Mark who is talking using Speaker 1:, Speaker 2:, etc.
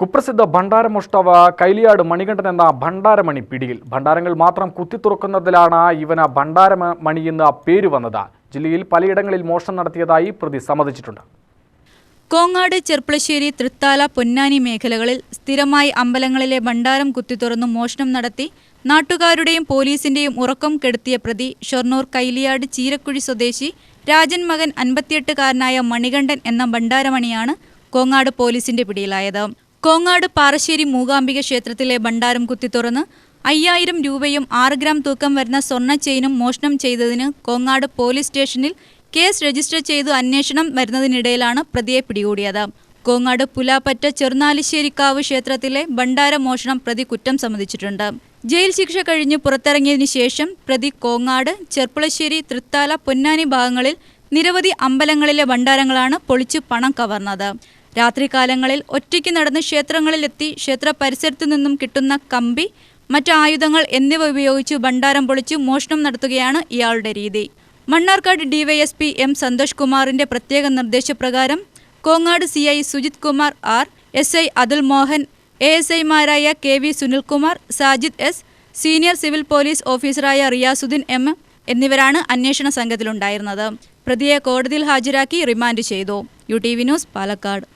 Speaker 1: കുപ്രസിദ്ധ ഭണ്ഡാരമോഷ്ടാവ് കൈലിയാട് മണികണ്ഠൻ എന്ന ഭണ്ഡാരമണി പിടിയിൽ. ഭണ്ഡാരങ്ങൾ മാത്രം കുത്തിത്തുറക്കുന്നതിലാണ് ഇവന് ഭണ്ഡാരമണി എന്ന പേര് വന്നത്. ജില്ലയിൽ പലയിടങ്ങളിൽ മോഷണം നടത്തിയതായി പ്രതി സമ്മതിച്ചിട്ടുണ്ട്.
Speaker 2: കോങ്ങാട് ചെർപ്പളശ്ശേരി തൃത്താല പൊന്നാനി മേഖലകളിൽ സ്ഥിരമായി അമ്പലങ്ങളിലെ ഭണ്ഡാരം കുത്തിത്തുറന്നു മോഷണം നടത്തി നാട്ടുകാരുടെയും പോലീസിന്റെയും ഉറക്കം കെടുത്തിയ പ്രതി ഷൊർണൂർ കൈലിയാട് ചീരക്കുഴി സ്വദേശി രാജൻ മകൻ അൻപത്തിയെട്ടുകാരനായ മണികണ്ഠൻ എന്ന ഭണ്ഡാരമണിയാണ് കോങ്ങാട് പോലീസിന്റെ പിടിയിലായത്. കോങ്ങാട് പാറശ്ശേരി മൂകാംബിക ക്ഷേത്രത്തിലെ ഭണ്ഡാരം കുത്തിത്തുറന്ന് അയ്യായിരം രൂപയും ആറ് ഗ്രാം തൂക്കം വരുന്ന സ്വർണ ചെയിനും മോഷണം ചെയ്തതിന് കോങ്ങാട് പോലീസ് സ്റ്റേഷനിൽ കേസ് രജിസ്റ്റർ ചെയ്തു അന്വേഷണം വരുന്നതിനിടയിലാണ് പ്രതിയെ പിടികൂടിയത്. കോങ്ങാട് പുലാപ്പറ്റ ചെറുനാലിശ്ശേരിക്കാവ് ക്ഷേത്രത്തിലെ ഭണ്ഡാര മോഷണം പ്രതി കുറ്റം സമ്മതിച്ചിട്ടുണ്ട്. ജയിൽ ശിക്ഷ കഴിഞ്ഞ് പുറത്തിറങ്ങിയതിനു ശേഷം പ്രതി കോങ്ങാട് ചെർപ്പുളശ്ശേരി തൃത്താല പൊന്നാനി ഭാഗങ്ങളിൽ നിരവധി അമ്പലങ്ങളിലെ ഭണ്ഡാരങ്ങളാണ് പൊളിച്ച് പണം കവർന്നത്. രാത്രികാലങ്ങളിൽ ഒറ്റയ്ക്ക് നടന്ന് ക്ഷേത്രങ്ങളിലെത്തി ക്ഷേത്ര പരിസരത്തു നിന്നും കിട്ടുന്ന കമ്പി മറ്റ് ആയുധങ്ങൾ എന്നിവ ഉപയോഗിച്ച് ഭണ്ഡാരം പൊളിച്ച് മോഷണം നടത്തുകയാണ് ഇയാളുടെ രീതി. മണ്ണാർക്കാട് ഡിവൈഎസ്പി എം സന്തോഷ് കുമാറിന്റെ പ്രത്യേക നിർദ്ദേശപ്രകാരം Kongad C I Sujith Kumar R S I Athul Mohan A S ഐമാരായ K V Sunilkumar Sajid S senior civil police ഓഫീസറായ റിയാസുദ്ദീൻ എം എന്നിവരാണ് അന്വേഷണ സംഘത്തിലുണ്ടായിരുന്നത്. പ്രതിയെ കോടതിയിൽ ഹാജരാക്കി റിമാൻഡ് ചെയ്തു. U T V news Palakkad.